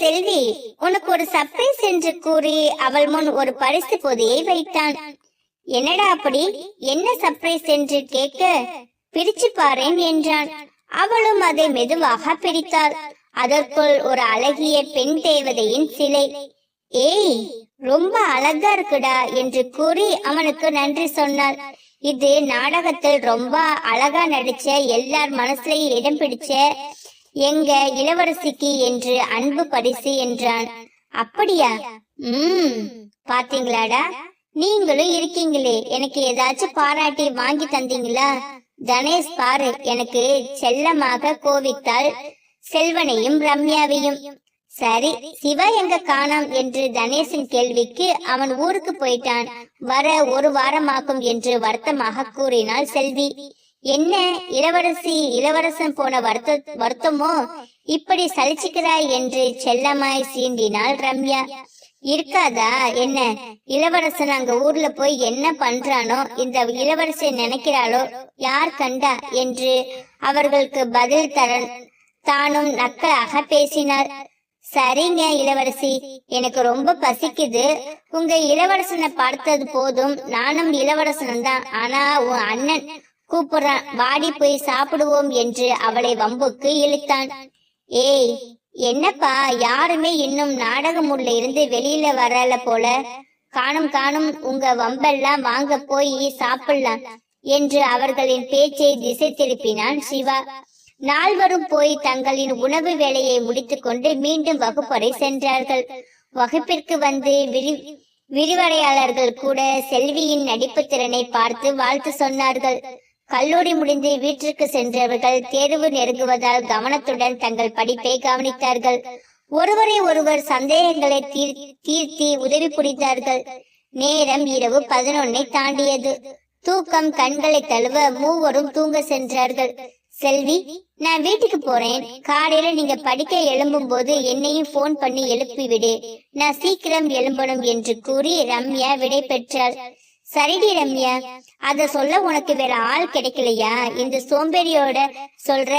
செல்வி உனக்கு ஒரு சர்ப்ரைஸ் என்று கூறி அவள் முன் ஒரு பரிசு பொதியை வைத்தான். என்னடா அப்படி? என்ன சர்ப்ரைஸ் என்று கேட்க பிரிச்சு பாறேன் என்றான். அவளும் அதை மெதுவாக பிரித்தாள். அதற்குள் ஒரு அழகிய பெண் தேவதையின் சிலை. ஏய் ரொம்ப அழகா இருக்குடா என்று கூறி அவனுக்கு நன்றி சொன்னாள். இது நாடகத்தில் ரொம்ப அழகா நடிச்ச எல்லார் மனசுலயும் இடம் பிடிச்ச எங்க இளவரசிக்கு என்று அன்பு பரிசு என்றான். அப்படியா? உம் பாத்தீங்களாடா? நீங்களும் இருக்கீங்களே. எனக்கு ஏதாச்சும் பாராட்டி வாங்கி தந்தீங்களா? தனேஷ் பாரு எனக்கு செல்லமாக கோவித்தாள் செல்வனையும் ரம்யாவையும். சரி சிவா எங்க காணாம்? என்று தனேஷின் கேள்விக்கு அவன் ஊருக்கு போயிட்டான். வர ஒரு வாரமாகும் என்று வருத்தமாக கூறினாள் செல்வி. என்ன இளவரசி இளவரசன் போன வருத்த வருத்தமோ? இப்படி சலிச்சுக்கிறாய் என்று செல்லமாய் சீண்டினாள் ரம்யா. இருக்காதா? என்ன? இளவரசன் அங்க ஊர்ல போய் என்ன பண்றானோ? இந்த இளவரசி நினைக்கிறாளோ? யார் கண்டா? என்று அவர்களுக்கு பதில் தர தானும் நக்கலாக பேசினாள். சரிங்க இளவரசி எனக்கு ரொம்ப பசிக்குது. உங்க இளவரசனை பார்த்தது போதும். நானும் இளவரசன் தான் ஆனா உன் அண்ணன் கூப்பிடுறான் வாடி போய் சாப்பிடுவோம் என்று அவளை வம்புக்கு இழுத்தான். ஏய் என்னப்பா யாருமே இன்னும் நாடகம் உள்ள இருந்து வெளியில வரல போல. காணும் காணும் உங்க வம்பெல்லாம் வாங்க போய் சாப்பிடலாம் என்று அவர்களின் பேச்சை திசை திருப்பினான் சிவா. நால்வரும் போய் தங்களின் உணவு வேலையை முடித்துக்கொண்டு மீண்டும் வகுப்பறை சென்றார்கள். வகுப்பிற்கு வந்து விரி விரிவடையாளர்கள் கூட செல்வியின் நடிப்பு திறனை பார்த்து வாழ்த்து சொன்னார்கள். கல்லூரி முடிந்து வீட்டிற்கு சென்றவர்கள் தேர்வு நெருங்குவதால் கவனத்துடன் தங்கள் படிப்பை கவனித்தார்கள். ஒருவரை ஒருவர் சந்தேகங்களை தீர்த்தி உதவி புரிந்தார்கள். நேரம் இரவு பதினொன்னை தாண்டியது. தூக்கம் கண்களை தழுவ மூவரும் தூங்க சென்றார்கள். செல்வி நான் வீட்டுக்கு போறேன். காலையில நீங்க படிக்க எழும்பும் போது என்னையும் போன் பண்ணி எழுப்பி விடு நான் சீக்கிரம் எழும்பணும் என்று கூறி ரம்யா விடை பெற்றாள். சரிடி ரம்யா அத சொல்ல உனக்கு வேற ஆள் கிடைக்கலையா? இந்த சோம்பேறியோட சொல்ற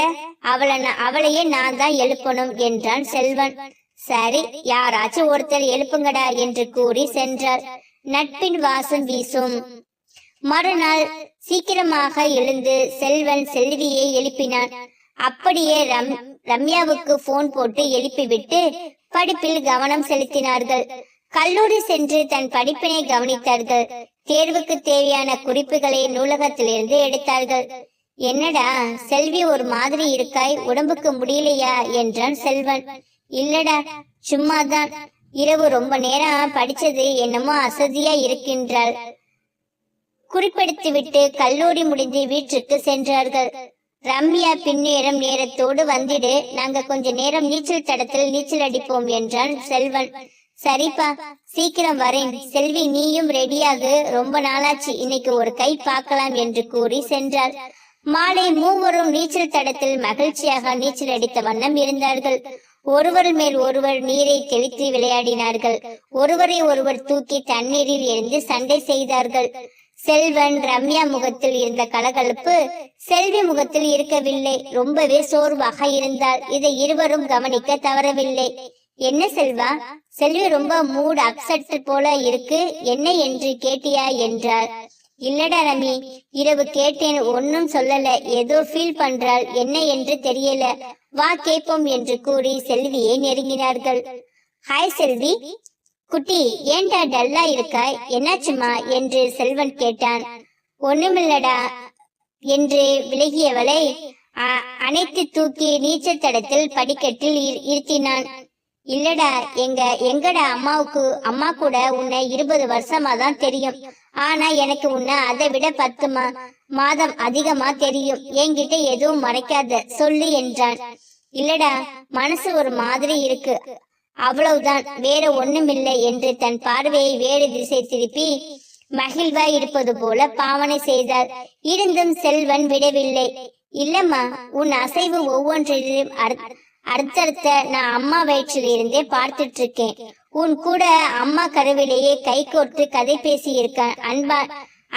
அவளை நான் அவளையே நான் தான் எழுப்பணும் என்றான் செல்வன். சரி யாராச்சும் ஒருத்தர் எழுப்புங்கடா என்று கூறி சென்றார் நட்பின் வாசம் வீசும். மறுநாள் சீக்கிரமாக எழுந்து செல்வன் செல்வியை எழுப்பினான். அப்படியே ரம் ரம்யாவுக்கு போன் போட்டு எழுப்பிவிட்டு படிப்பில் கவனம் செலுத்தினார்கள். கல்லூரி சென்று தன் படிப்பினை கவனித்தார்கள். தேர்வுக்கு தேவையான குறிப்புகளை நூலகத்திலிருந்து எடுத்தார்கள். என்னடா செல்வி ஒரு மாதிரி இருக்காய் உடம்புக்கு முடியலையா என்றான் செல்வன். இல்லடா சும்மாதான். இரவு ரொம்ப நேரம் படிச்சது என்னமோ அசதியா இருக்கின்றாள். குறிப்பெடுத்துவிட்டு கல்லூரி முடிந்து வீட்டிற்கு சென்றார்கள். ரம்யா பின்னேரம் நேரத்தோடு வந்திடு நாங்க கொஞ்ச நேரம் நீச்சல் தடத்தில் நீச்சல் அடிப்போம் என்றான் செல்வன். சரிப்பா சீக்கிரம் வரேன். செல்வி நீயும் ரெடியாகு. ரொம்ப நாளாச்சு. இன்னைக்கு ஒரு கை பார்க்கலாம் என்று கூறி சென்றாள். மாலை மூவரும் நீச்சல் தடத்தில் மகிழ்ச்சியாக நீச்சல் அடித்த வண்ணம் இருந்தார்கள். ஒருவர் மேல் ஒருவர் நீரை தெளித்து விளையாடினார்கள். ஒருவரை ஒருவர் தூக்கி தண்ணீரில் இருந்து சண்டை செய்தார்கள். செல்வன் ரம்யா முகத்தில் இருந்த கலகலப்பு செல்வி முகத்தில் இருக்கவில்லை. ரொம்பவே சோர்வாக இருந்தால் இதை இருவரும் கவனிக்க தவறவில்லை. என்ன செல்வா? செல்வி ரொம்ப மூட் அப்செட் போல இருக்கு. என்ன என்று கேட்டியா என்றார் இல்லடா ரமி இரவு கேட்டேன். ஒன்னும் சொல்லல. ஏதோ ஃபீல் பண்றாள். என்ன என்று தெரியல. வா கேட்போம் என்று கூறி செல்வியை நெருங்கினார்கள். ஹாய் செல்வி. குட்டி ஏன்டா டல்லா இருக்காய் என்னாச்சுமா என்று செல்வன் கேட்டான். ஒண்ணுமில்லடா என்று விலகியவளை அ- தூக்கி நீச்சல் தடத்தில் படிக்கட்டில் இருத்தினான். இல்லடா எங்க எங்கடா அம்மாவுக்கு அம்மா கூட உன்னை இருபது வருஷமா தான் தெரியும். ஆனா எனக்கு உன்னை அதை விட பத்து மா- மாதம் அதிகமா தெரியும். என்கிட்ட எதுவும் மறைக்காத சொல்லு என்றான். இல்லடா மனசு ஒரு மாதிரி இருக்கு. அவ்வளவுதான் வேற ஒண்ணுமில்லை என்று தன் பார்வையை வேறு திசை திருப்பி மகிழ்வாய் இருப்பது போல பாவனை செய்தார் இருந்தும் செல்வன் விடவில்லை. இல்லம்மா உன் அசைவு ஒவ்வொன்றிலும் அடுத்தடுத்த நான் அம்மா வயிற்றில் இருந்தே பார்த்துட்டு இருக்கேன் உன் கூட அம்மா கருவிலேயே கை கோர்த்து கதை பேசி இருக்க அன்பா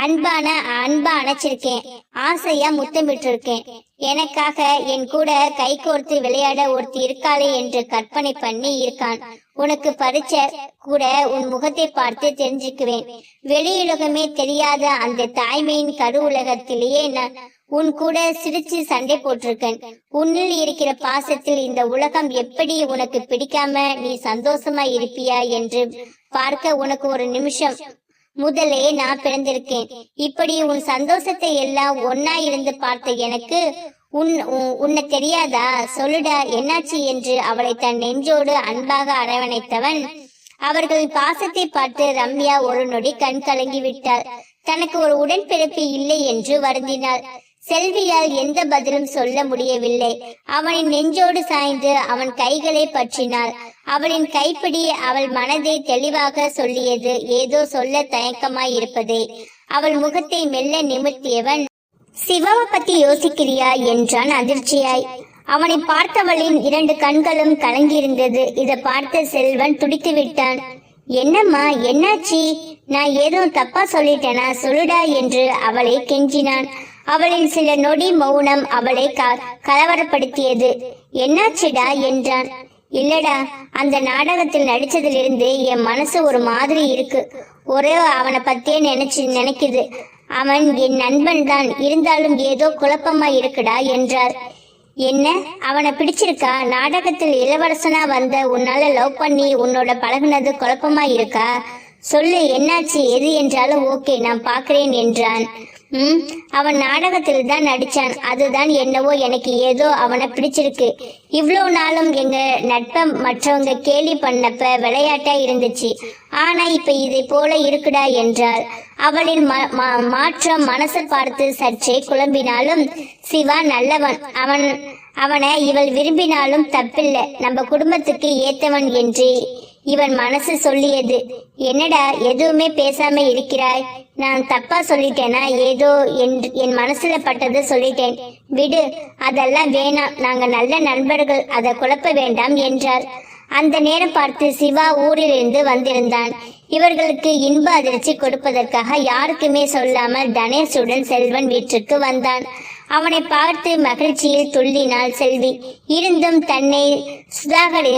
அன்பான அன்பா அணைச்சிருக்கேன். ஆசையா முத்தமிட்டு இருக்கேன் எனக்காக என் கூட கை கோர்த்து விளையாட ஒருத்தி இருக்காளே என்று கற்பனை பண்ணி இருக்கான். உனக்கு பறிச்ச கூட உன் முகத்தை பார்த்து தெரிஞ்சுக்குவேன். வெளியுலகமே தெரியாத அந்த தாய்மையின் கரு உலகத்திலேயே நான் உன் கூட சிரிச்சு சண்டை போட்டிருக்கேன். உன்னில் இருக்கிற பாசத்தில் இந்த உலகம் எப்படி உனக்கு பிடிக்காம நீ சந்தோஷமா இருப்பியா என்று பார்க்க உனக்கு ஒரு நிமிஷம். முதலே நான் பிறந்திருக்கேன். இப்படி உன் சந்தோஷத்தை எல்லாம் ஒன்னா இருந்து பார்த்த எனக்கு உன் உன்னை தெரியாதா? சொல்லுடா என்னாச்சு என்று அவளை தன் நெஞ்சோடு அன்பாக அரவணைத்தவன் அவர்களின் பாசத்தை பார்த்து ரம்யா ஒரு நொடி கண் கலங்கி விட்டாள். தனக்கு ஒரு உடன்பிறப்பு இல்லை என்று வருந்தினாள். செல்வியால் எந்த பதிலும் சொல்ல முடியவில்லை. அவனின் நெஞ்சோடு சாய்ந்து அவன் கைகளை பற்றினாள். அவளின் கைப்பிடி அவள் மனதை தெளிவாக சொல்லியது ஏதோ சொல்ல தயக்கமாய் இருப்பதே. அவள் முகத்தை மெல்ல நிமிர்த்தியவன் சிவாவை பத்தி யோசிக்கிறியா? என்றான் அதிர்ச்சியாய். அவனை பார்த்தவளின் இரண்டு கண்களும் கலங்கியிருந்தது. இதை பார்த்த செல்வன் துடித்து விட்டான் என்னம்மா என்னாச்சி? நான் ஏதோ தப்பா சொல்லிட்டேனா? சொல்லுடா என்று அவளை கெஞ்சினான். அவளின் சில நொடி மௌனம் அவளை க- கலவரப்படுத்தியது. என்னாச்சுடா? என்றான். இல்லடா அந்த நாடகத்தில் நடிச்சதிலிருந்து என் மனசு ஒரு மாதிரி இருக்கு. ஒரே அவனை பத்தியே நினைச்சு நினைக்குது. அவன் என் நண்பன் தான். இருந்தாலும் ஏதோ குழப்பமா இருக்குடா என்றார். என்ன? அவனை பிடிச்சிருக்கா? நாடகத்தில் இளவரசனா வந்த உன்னால லவ் பண்ணி உன்னோட பழகுனது குழப்பமா இருக்கா? சொல்லு என்னாச்சு? எது என்றாலும் ஓகே நான் பார்க்கிறேன் என்றான். ம்? அவன் நாடகத்தில் தான் நடிச்சான். அதுதான் என்னவோ எனக்கு ஏதோ அவனை பிடிச்சிருக்கு. இவ்வளோ நாளும் எங்க நட்பை மற்றவங்க கேலி பண்ணப்ப விளையாட்டா இருந்துச்சு. ஆனா இப்ப இதை போல இருக்குடா என்றாள். அவளின் ம- மாற்றம் மனசை பார்த்து சற்றே குழம்பினாலும் சிவா நல்லவன். அவன் அவனை இவள் விரும்பினாலும் தப்பில்ல. நம்ம குடும்பத்துக்கு ஏத்தவன் என்று. இவன் மனசு சொல்லியது என்னடா எதுவுமே பேசாம இருக்கிறாய்? நான் தப்பா சொல்லிட்டேனா? ஏதோ என்று என் மனசுல பட்டது சொல்லிட்டேன். விடு அதெல்லாம் வேணாம். நாங்க நல்ல நண்பர்கள் அதை குழப்ப வேண்டாம் என்றார். அந்த நேரம் பார்த்து சிவா ஊரிலிருந்து வந்திருந்தான். இவர்களுக்கு இன்ப அதிர்ச்சி கொடுப்பதற்காக யாருக்குமே சொல்லாமல் தனேஷுடன் செல்வன் வீட்டுக்கு வந்தான். அவனை பார்த்து மகிழ்ச்சியில் துள்ளினாள் செல்வி. இருந்தும் தன்னை சுதாகரி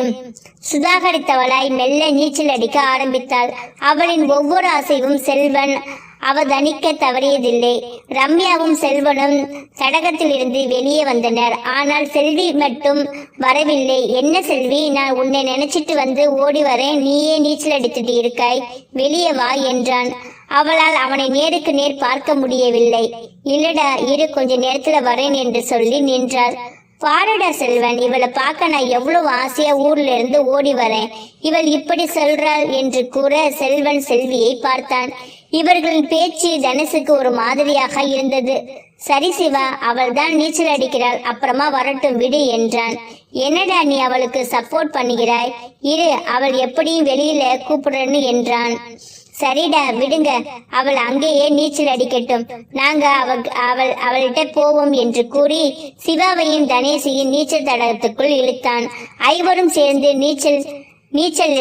சுதாகரித்தவளாய் மெல்ல நீச்சல் அடிக்க ஆரம்பித்தாள். அவளின் ஒவ்வொரு அசைவும் செல்வன் அவதணிக்க தவறியதில்லை. ரம்யாவும் செல்வனும் தடகத்திலிருந்து வெளியே வந்தனர். ஆனால் செல்வி மட்டும் வரவில்லை. என்ன செல்வி நான் உன்னை நினைச்சிட்டு வந்து ஓடி வரேன். நீயே நீச்சல் அடித்துட்டு இருக்காய். வெளியே வா என்றான். அவளால் அவனை நேருக்கு நேர் பார்க்க முடியவில்லை. இல்லடா இரு கொஞ்ச நேரத்துல வரேன் என்று சொல்லி நின்றாள். பாருடா செல்வன் இவளை பார்க்க நான் எவ்வளவு ஆசையா ஊர்ல இருந்து ஓடி வரேன். இவள் இப்படி சொல்றாள் என்று கூற செல்வன் செல்வியை பார்த்தான். இவர்களின் பேச்சு தனுசுக்கு ஒரு மாதிரியாக இருந்தது. சரி சிவா அவள் தான் நீச்சல் அடிக்கிறாள் அப்புறமா வரட்டும் விடு என்றான். என்னடா நீ அவளுக்கு சப்போர்ட் பண்ணுகிறாய்? இரு அவள் எப்படியும் வெளியில கூப்பிடுறன்னு என்றான். சரிடா விடுங்க. அவள் அங்கேயே நீச்சல் அடிக்கட்டும். நாங்க அவ அவள் அவள்கிட்ட போவோம் என்று கூறி சிவாவையும் தனேசியின் நீச்சல் தடகத்துக்குள் இழுத்தான். ஐவரும் சேர்ந்து நீச்சல் நீச்சல்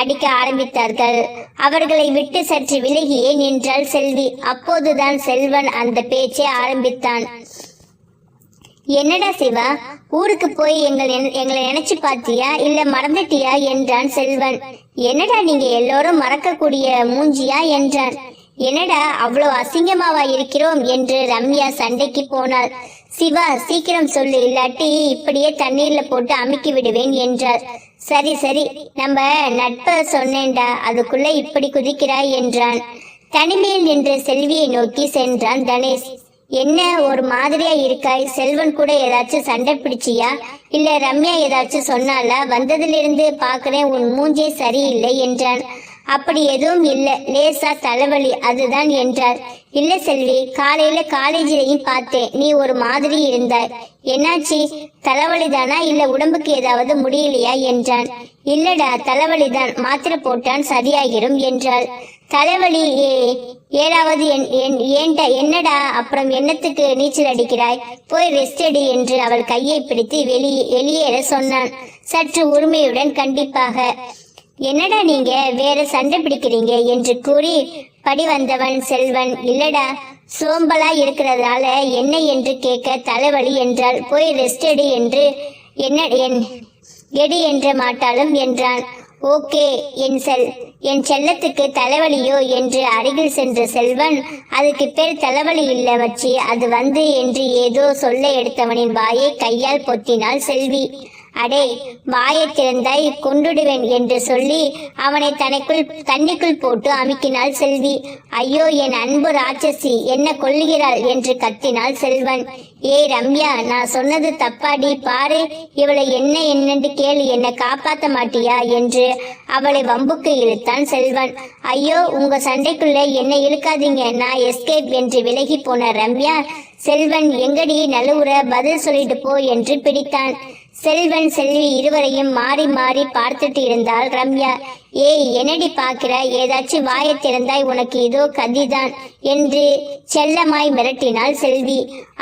அடிக்க ஆரம்பித்தார்கள். அவர்களை விட்டு சற்று விலகியே நின்றாள் செல்வி. அப்போதுதான் செல்வன் அந்த பேச்சை ஆரம்பித்தான். என்னடா சிவா? ஊருக்கு போய் எங்கள் என்- எங்களை நினைச்சு பார்த்தியா? இல்ல மறந்துட்டியா என்றான் செல்வன். என்னடா நீங்க எல்லோரும் மறக்கக்கூடிய மூஞ்சியா என்றான். என்னடா அவ்வளோ அசிங்கமாவா இருக்கிறோம் என்று ரம்யா சண்டைக்கு போனாள். சிவா சீக்கிரம் சொல்லு இல்லாட்டி இப்படியே தண்ணீர்ல போட்டு அமுக்கி விடுவேன் என்றார் சரி சரி நம்ம நட்ப சொன்னேன்டா அதுக்குள்ள இப்படி குதிக்கிறாய் என்றான். தனிமையில் நின்ற செல்வியை நோக்கி சென்றான் தனேஷ். என்ன ஒரு மாதிரியா இருக்காய்? செல்வன் கூட ஏதாச்சும் சண்டை பிடிச்சியா? இல்ல ரம்யா ஏதாச்சும் சொன்னால வந்ததிலிருந்து பாக்குறேன் உன் மூஞ்சே சரியில்லை என்றான். அப்படி எதுவும் இல்ல. லேசா தலைவலி அதுதான் என்றார். இல்ல செல்வி காலையில காலேஜிலையும் பார்த்தேன். நீ ஒரு மாதிரி இருந்தாய். என்னாச்சு? தலைவலிதானா? இல்ல உடம்புக்கு ஏதாவது முடியலையா? என்றான். இல்லடா தலைவலிதான். மாத்திரை போட்டான் சரியாகிரும் என்றாள். தலைவலி ஏ- ஏழாவது என்- என்- ஏன்டா என்னடா? அப்புறம் என்னத்துக்கு நீச்சல் அடிக்கிறாய்? போய் ரெஸ்ட் அடி என்று அவள் கையை பிடித்து வெளியே வெளியேற சொன்னான். சற்று உரிமையுடன் கண்டிப்பாக என்னடா நீங்க? வேற சண்டை பிடிக்கிறீங்க? என்று கூறி படி வந்தவன் செல்வன். இல்லடா சோம்பலா இருக்கிறதால என்ன என்று கேட்க தலைவலி என்றால் போய் ரெஸ்ட் எடு என்று என்ன என் எடு என்ற மாட்டாலும் என்றான். ஓகே என் செல் என் செல்லத்துக்கு தலைவலியோ என்று அருகில் சென்ற செல்வன் அதுக்கு பேர் தலைவலி இல்லை வச்சி அது வந்து என்று ஏதோ சொல்ல எடுத்தவனின் வாயை கையால் பொத்தினாள் செல்வி. அடே வாயை திறந்தாய் கொண்டுடுவேன் என்று சொல்லி அவனை தனக்குள் தண்ணிக்குள் போட்டு அமுக்கினாள் செல்வி. ஐயோ என் அன்பு ராட்சசி என்ன கொல்லுகிறாள் என்று கத்தினாள் செல்வன். ஏய் ரம்யா நான் சொன்னது தப்பாடி பாரு இவளை என்ன என்னென்று கேளு என்னை காப்பாத்த மாட்டியா என்று அவளை வம்புக்கு இழுத்தான் செல்வன். ஐயோ உங்க சண்டைக்குள்ள என்னை இழுக்காதீங்க நான் எஸ்கேப் என்று விலகி போன ரம்யா செல்வன் எங்கடி நழுவுற பதில் சொல்லிட்டு போ என்று பிடித்தான். செல்வன் செல்வி இருவரையும் மாறி மாறி பார்த்துட்டு இருந்தால் ரம்யா ஏய் என்னடி பார்க்கிற? ஏதாச்சும் வாயை திறந்தாய் உனக்கு இதோ கதிதான் என்று செல்லமாய் மிரட்டினாள் செல்வி.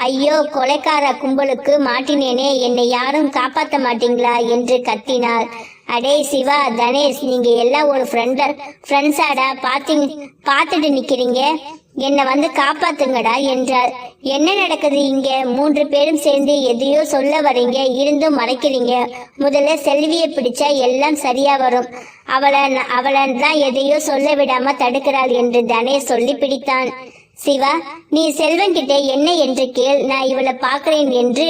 ஐயோ கொலைக்கார கும்பலுக்கு மாட்டினேனே என்னை யாரும் காப்பாத்த மாட்டீங்களா? என்று கத்தினாள். அடே சிவா தனேஷ் நீங்க எல்லாம் ஒரு ஃப்ரெண்ட ஃப்ரெண்ட்ஸாடா பாத்தீங்க பார்த்துட்டு நிக்கிறீங்க? என்னை வந்து காப்பாத்துங்கடா என்றார். என்ன நடக்குது இங்க? மூன்று பேரும் சேர்ந்து எதையோ சொல்ல வரீங்க இருந்தும் மறைக்கிறீங்க. முதல்ல செல்வியை பிடிச்சா எல்லாம் சரியா வரும். அவளை அவளை தான் எதையோ சொல்ல விடாம தடுக்கிறாள் என்று தனேஷ் சொல்லி பிடித்தான். சிவா நீ செல்வன்கிட்ட என்ன என்று கேள் நான் இவளை பார்க்கிறேன் என்று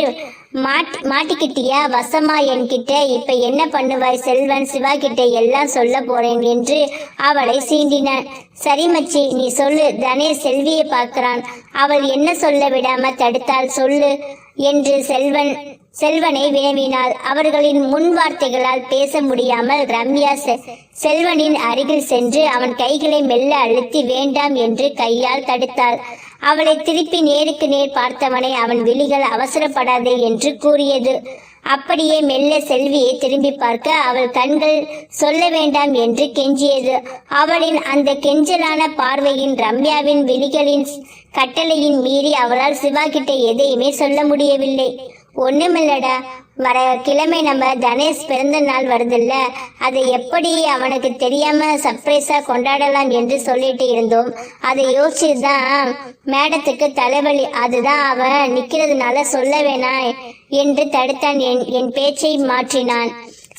மாட்டிக்கிட்டியா? வசமா என்கிட்ட இப்ப என்ன பண்ணுவாய்? செல்வன் சிவா கிட்ட எல்லாம் சொல்ல போறேன் என்று அவளை சீண்டினான் சரி மச்சி நீ சொல்லு. தனேஷ் செல்வியை பார்க்கிறான். அவள் என்ன சொல்ல விடாம தடுத்தால் சொல்லு என்று செல்வன் செல்வனை வினவினாள். அவர்களின் முன் வார்த்தைகளால் பேச முடியாமல் ரம்யா செ- செல்வனின் அருகில் சென்று அவன் கைகளை மெல்ல அழுத்தி வேண்டாம் என்று கையால் தடுத்தாள். அவளை திருப்பி நேருக்கு நேர் பார்த்தவனை அவன் விழிகள் அவசரப்படாதே என்று கூறியது. அப்படியே மெல்ல செல்வியை திரும்பி பார்க்க அவள் கண்கள் சொல்ல வேண்டாம் என்று கெஞ்சியது. அவளின் அந்த கெஞ்சலான பார்வையின் ரம்யாவின் விழிகளின் கட்டளையின் மீறி அவளால் சிவா கிட்ட எதையுமே சொல்ல முடியவில்லை. ஒண்ணுமில்லடா. வர கிழமை நம்ம தனேஷ் பிறந்த நாள் வருதுல்ல அதை எப்படி அவனுக்கு தெரியாம சர்ப்ரைஸா கொண்டாடலாம் என்று சொல்லிட்டு இருந்தோம். அதை யோசிச்சுதான் மேடத்துக்கு தலைவலி அதுதான் அவன் நிக்கிறதுனால சொல்ல வேணாம் என்று தடுத்தான் என் என் பேச்சை மாற்றினான்.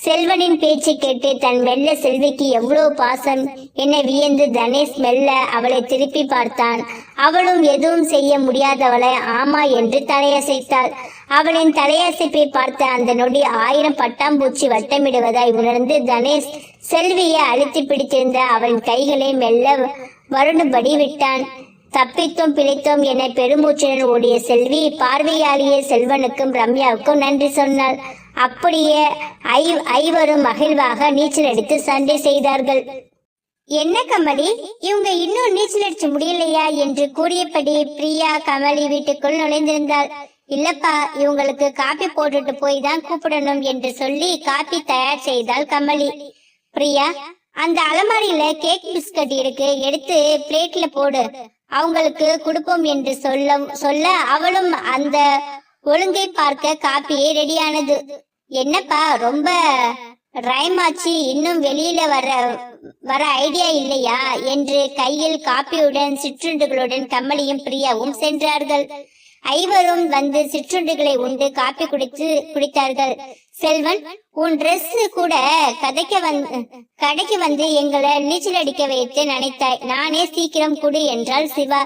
செல்வனின் பேச்சு கேட்டு தன் மெல்ல செல்விக்கு எவ்வளவு பாசம். என வியந்து தனேஷ் மெல்ல அவளை திருப்பி பார்த்தான். அவளும் எதுவும் செய்ய முடியாதவளை ஆமா என்று தலையசைத்தாள். அவளின் தலையசைப்பை பார்த்த அந்த நொடி ஆயிரம் பட்டாம்பூச்சி வட்டமிடுவதாய் உணர்ந்து தனேஷ் செல்வியை அழுத்தி பிடித்திருந்த அவன் கைகளை மெல்ல வருடுபடி விட்டான். தப்பித்தோம் பிழைத்தோம் என பெருமூச்சுடன் ஓடிய செல்வி பார்வையாளியே செல்வனுக்கும் ரம்யாவுக்கும் நன்றி சொன்னாள். அப்படியே ஐ ஐவரும் மகிழ்வாக நீச்சல் அடித்து சண்டை செய்தார்கள். என்ன கமலி இவங்க இன்னும் நீச்சல் அடிச்சு முடியலையா? என்று கூறியபடி பிரியா கமலி வீட்டுக்குள் நுழைந்திருந்தாள். இல்லப்பா இவங்களுக்கு காப்பி போட்டுட்டு போய் தான் கூப்பிடணும் என்று சொல்லி காப்பி தயார் செய்தாள் கமலி. பிரியா அந்த அலமாரியில கேக் பிஸ்கட் இருக்கு எடுத்து பிளேட்ல போடு. அவங்களுக்கு கொடுப்போம் என்று சொல்ல சொல்ல அவளும் அந்த ஒழுங்கை பார்க்க காப்பியே ரெடியானது. என்னப்பா ரொம்ப ரைம் இன்னும் வெளியில வர வர ஐடியா இல்லையா என்று கையில் காப்பியுடன் சிற்றுண்டுகளுடன் கமலியும் பிரியாவும் சென்றார்கள். ஐவரும் வந்து சிற்றுண்டுகளை உண்டு காப்பி குடித்து குடித்தார்கள். செல்வன் உன் ட்ரெஸ் கூட கதைக்க வந்து கடைக்கு வந்து எங்களை நீச்சல் அடிக்க வைத்து நினைத்தாய். நானே சீக்கிரம் குடு என்றாள் சிவா.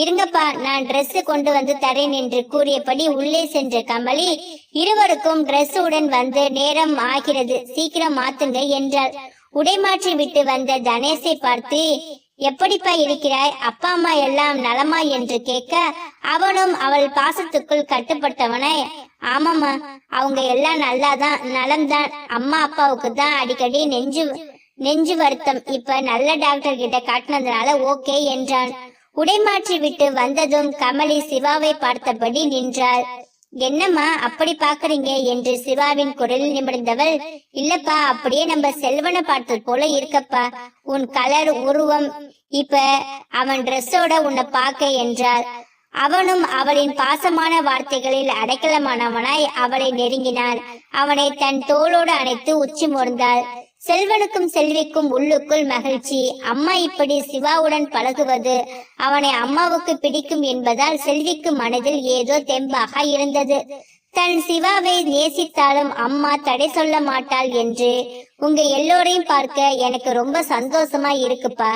இருங்கப்பா நான் டிரெஸ் கொண்டு வந்து தரேன் என்று கூறியபடி உள்ளே சென்ற கமலி இருவருக்கும் டிரெஸ் உடன் வந்து நேரம் ஆகிறது. சீக்கிரம் மாத்துங்க என்றாள். உடை மாற்றி விட்டு வந்த தனேஷை பார்த்து எப்படிப்பா இருக்கிறாய்? அப்பா அம்மா எல்லாம் நலமா என்று கேட்க அவனும் அவள் பாசத்துக்குள் கட்டுப்பட்டவனை. ஆமாம்மா அவங்க எல்லாம் நல்லாதான் நலம்தான். அம்மா அப்பாவுக்கு தான் அடிக்கடி நெஞ்சு நெஞ்சு வருத்தம். இப்ப நல்ல டாக்டர் கிட்ட காட்டினதுனால ஓகே என்றான். உடைமாற்றி விட்டு வந்ததும் கமலி சிவாவை பார்த்தபடி நின்றாள். என்னம்மா அப்படி பாக்குறீங்க என்று சிவாவின் குரலில் நிமிர்ந்தவள் இல்லப்பா அப்படியே நம்ம செல்வனை பார்த்தது போல இருக்கப்பா. உன் கலர் உருவம் இப்ப அவன் ட்ரெஸ்ஸோட உன்னை பார்க்க என்றாள். அவனும் அவளின் பாசமான வார்த்தைகளில் அடைக்கலமானவனாய் அவளை நெருங்கினான் அவனை தன் தோளோடு அணைத்து உச்சி முறந்தாள் செல்வனுக்கும் செல்விக்கும் உள்ளுக்குள் மகிழ்ச்சி. அம்மா இப்படி சிவாவுடன் பழகுவது அவனை அம்மாவுக்கு பிடிக்கும் என்பதால் செல்விக்கு மனதில் ஏதோ தெம்பாக இருந்தது. தன் சிவாவை நேசித்தாலும் அம்மா தடை சொல்ல மாட்டாள் என்று உங்க எல்லோரையும் பார்க்க எனக்கு ரொம்ப சந்தோஷமா இருக்குப்பா.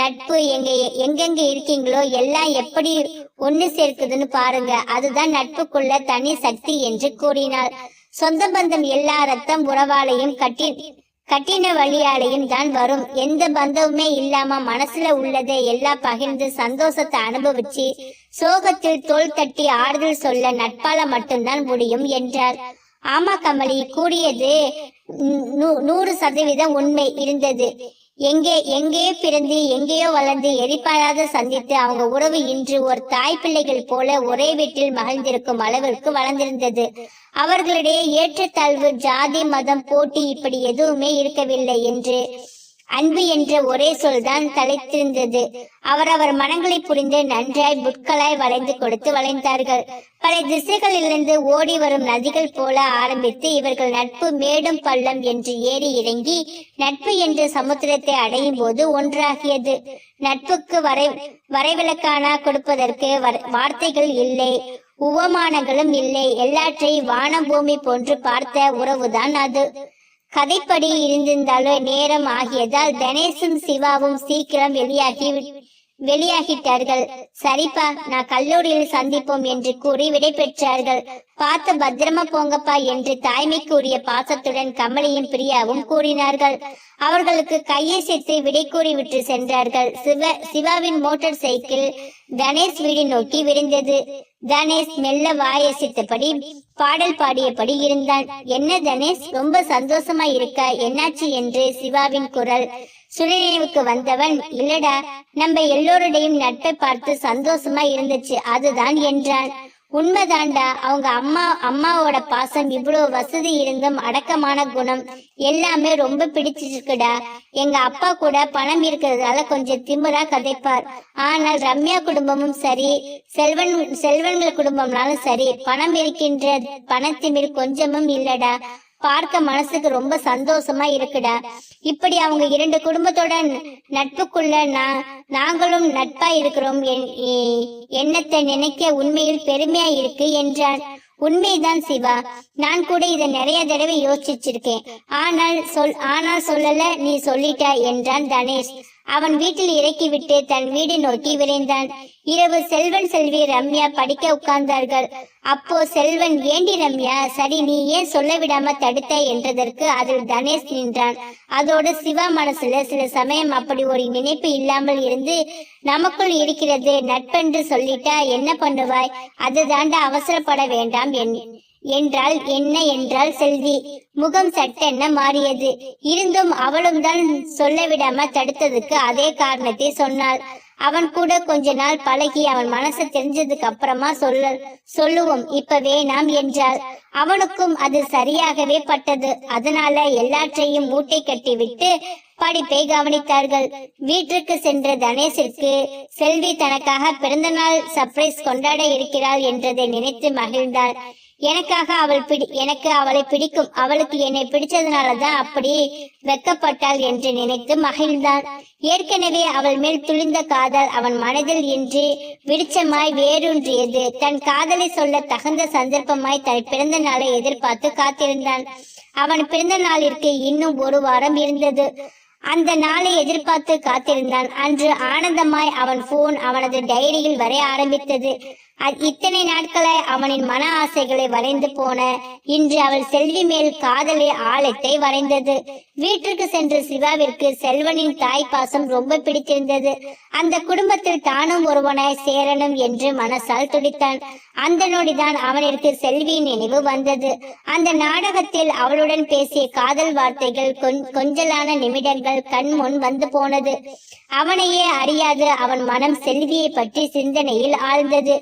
நட்பு எங்க எங்கெங்க இருக்கீங்களோ எல்லாம் எப்படி ஒண்ணு சேர்க்குதுன்னு பாருங்க. அதுதான் நட்புக்குள்ள தனி சக்தி என்று கூறினாள். சொந்த பந்தம் எல்லா ரத்தம் உறவாலையும் கட்டி கட்டின வழியாலையும் தான் வரும். எந்த பந்தமுமே இல்லாம மனசுல உள்ளதை எல்லாம் பகிர்ந்து சந்தோஷத்தை அனுபவிச்சு சோகத்தில் தோல் தட்டி ஆறுதல் சொல்ல நட்பால மட்டும்தான் முடியும் என்றார். ஆமா கமலி கூடியது நூறு சதவீதம் உண்மை இருந்தது. எங்கே எங்கேயோ பிறந்து எங்கேயோ வளர்ந்து எதிர்பாராத சந்தித்து அவங்க உறவு இன்று ஒரு தாய் பிள்ளைகள் போல ஒரே வீட்டில் மகிழ்ந்திருக்கும் அளவிற்கு வளர்ந்திருந்தது. அவர்களிடையே ஏற்றத்தாழ்வு ஜாதி மதம் போட்டி இப்படி எதுவுமே இருக்கவில்லை என்று அன்பு என்ற ஒரே சொல்தான் தலைத்திருந்தது. அவரவர் மனங்களை புரிந்து நன்றாய் புட்களாய் வளைந்து கொடுத்து வளைந்தார்கள். பல திசைகளிலிருந்து ஓடி வரும் நதிகள் போல ஆரம்பித்து இவர்கள் நட்பு மேடும் பள்ளம் என்று ஏறி இறங்கி நட்பு என்ற சமுத்திரத்தை அடையும் போது ஒன்றாகியது. நட்புக்கு வரை வரைவிலக்கான கொடுப்பதற்கு வார்த்தைகள் இல்லை. உவமானங்களும் இல்லை. எல்லாற்றையும் வானபூமி போன்று பார்த்த உறவுதான் அது. கதைப்படி இருந்திருந்தாலும் நேரம் ஆகியதால் கணேசும் சிவாவும் சீக்கிரம் வெளியாகி வெளியாகிட்டார்கள். சரிப்பா நான் கல்லூரியில் சந்திப்போம் என்று கூறி விடை பெற்றார்கள் பார்த்து பத்திரமா போங்கப்பா என்று தாய்மைக்குரிய பாசத்துடன் கமலியும் பிரியாவும் கூறினார்கள். அவர்களுக்கு கையை சேர்த்து விடை கூறி விட்டு சென்றார்கள். சிவ சிவாவின் மோட்டார் சைக்கிள் கணேஷ் வீடு நோக்கி விரிந்தது. கணேஷ் மெல்ல வாயசித்தபடி பாடல் பாடியபடி இருந்தான். என்ன தனேஷ் ரொம்ப சந்தோஷமா இருக்க? என்னாச்சு? என்று சிவாவின் குரல் சுயநினைவுக்கு வந்தவன் இல்லடா நம்ம எல்லோருடையும் நட்பை பார்த்து சந்தோஷமா இருந்துச்சு அதுதான் என்றான் உண்மைதான்டா அவங்க அம்மா அம்மாவோட பாசம் இவ்வளவு வசதி இருந்தும் அடக்கமான குணம். எல்லாமே ரொம்ப பிடிச்சிருக்குடா. எங்க அப்பா கூட பணம் இருக்கிறதால கொஞ்சம் திமிரா கதைப்பார். ஆனால் ரம்யா குடும்பமும் சரி செல்வன் செல்வன்கள் குடும்பம்னாலும் சரி பணம் இருக்கின்ற பணத்திமிர் கொஞ்சமும் இல்லடா. பார்க்க மனசுக்கு ரொம்ப சந்தோஷமா இருக்குடா. இப்படி அவங்க இரண்டு குடும்பத்தோட நட்புக்குள்ள நான் நாங்களும் நட்பா இருக்கிறோம் என்- எண்ணத்தை நினைக்க உண்மையில் பெருமையா இருக்கு என்றான் உண்மைதான் சிவா. நான் கூட இதை நிறைய தடவை யோசிச்சிருக்கேன். ஆனால் சொல் ஆனால் சொல்லல நீ சொல்லிட்ட என்றான் தனேஷ். அவன் வீட்டில் இறக்கிவிட்டு தன் வீடு நோக்கி விரைந்தான். இரவு செல்வன் செல்வி ரம்யா படிக்க உட்கார்ந்தார்கள். அப்போ செல்வன் ஏண்டி ரம்யா சரி நீ ஏன் சொல்ல விடாம தடுத்த? என்றதற்கு அதில் தனேஷ் நின்றான். அதோடு சிவா மனசுல சில சமயம் அப்படி ஒரு நினைப்பு இல்லாமல் இருந்து நமக்குள் இருக்கிறது நட்பென்று சொல்லிட்டா என்ன பண்ணுவாய்? அதுதாண்டா அவசரப்பட வேண்டாம் என் என்றால் என்ன என்றால் செல்வி முகம் சட்டென்ன மாறியது. இருந்தும் அவளும் தான் சொல்ல விடாம தடுத்ததுக்கு அதே காரணத்தை சொன்னாள். அவன் கூட கொஞ்ச நாள் பழகி அவன் மனசு தெரிஞ்சதுக்கு அப்புறமா சொல்ல சொல்லுவோம் இப்ப வேணாம் என்றாள். அவனுக்கும் அது சரியாகவே பட்டது. அதனால எல்லாற்றையும் மூட்டை கட்டி விட்டு படிப்பை கவனித்தார்கள். வீட்டிற்கு சென்ற தனேஷிற்கு செல்வி தனக்காக பிறந்தநாள் சர்ப்ரைஸ் கொண்டாட இருக்கிறாள் என்றதை நினைத்து மகிழ்ந்தாள். எனக்காக அவள் பிடி எனக்கு அவளை பிடிக்கும். அவளுக்கு என்னை பிடிச்சதுனாலதான் அப்படி வெக்கப்பட்டாள் என்று நினைத்து மகிழ்ந்தான் ஏற்கனவே அவள் மேல் துளிந்த காதல் அவன் மனதில் இன்றி விடிச்சமாய் வேரூன்றியது. தன் காதலை சொல்ல தகுந்த சந்தர்ப்பமாய் தன் பிறந்த நாளை எதிர்பார்த்து காத்திருந்தான். அவன் பிறந்த நாளிற்கு இன்னும் ஒரு வாரம் இருந்தது. அந்த நாளை எதிர்பார்த்து காத்திருந்தான். அன்று ஆனந்தமாய் அவன் போன் அவனது டைரியில் வரைய ஆரம்பித்தது. இத்தனை நாட்களாய் அவனின் மன ஆசைகளை வரைந்து போன இன்று அவள் செல்வி மேல் காதலி ஆழத்தை வரைந்தது. வீட்டிற்கு சென்ற சிவாவிற்கு செல்வனின் தாய் பாசம் ரொம்ப பிடித்திருந்தது. அந்த குடும்பத்தில் தானும் ஒருவனாய் சேரணும் என்று மனசால் துடித்தான். அந்த நொடிதான் அவனிற்கு செல்வியின் நினைவு வந்தது. அந்த நாடகத்தில் அவளுடன் பேசிய காதல் வார்த்தைகள் கொஞ்சலான நிமிடங்கள் கண் முன் வந்து போனது. அவனையே அறியாது அவன் மனம் செல்வியை பற்றி சிந்தனையில் ஆழ்ந்தது.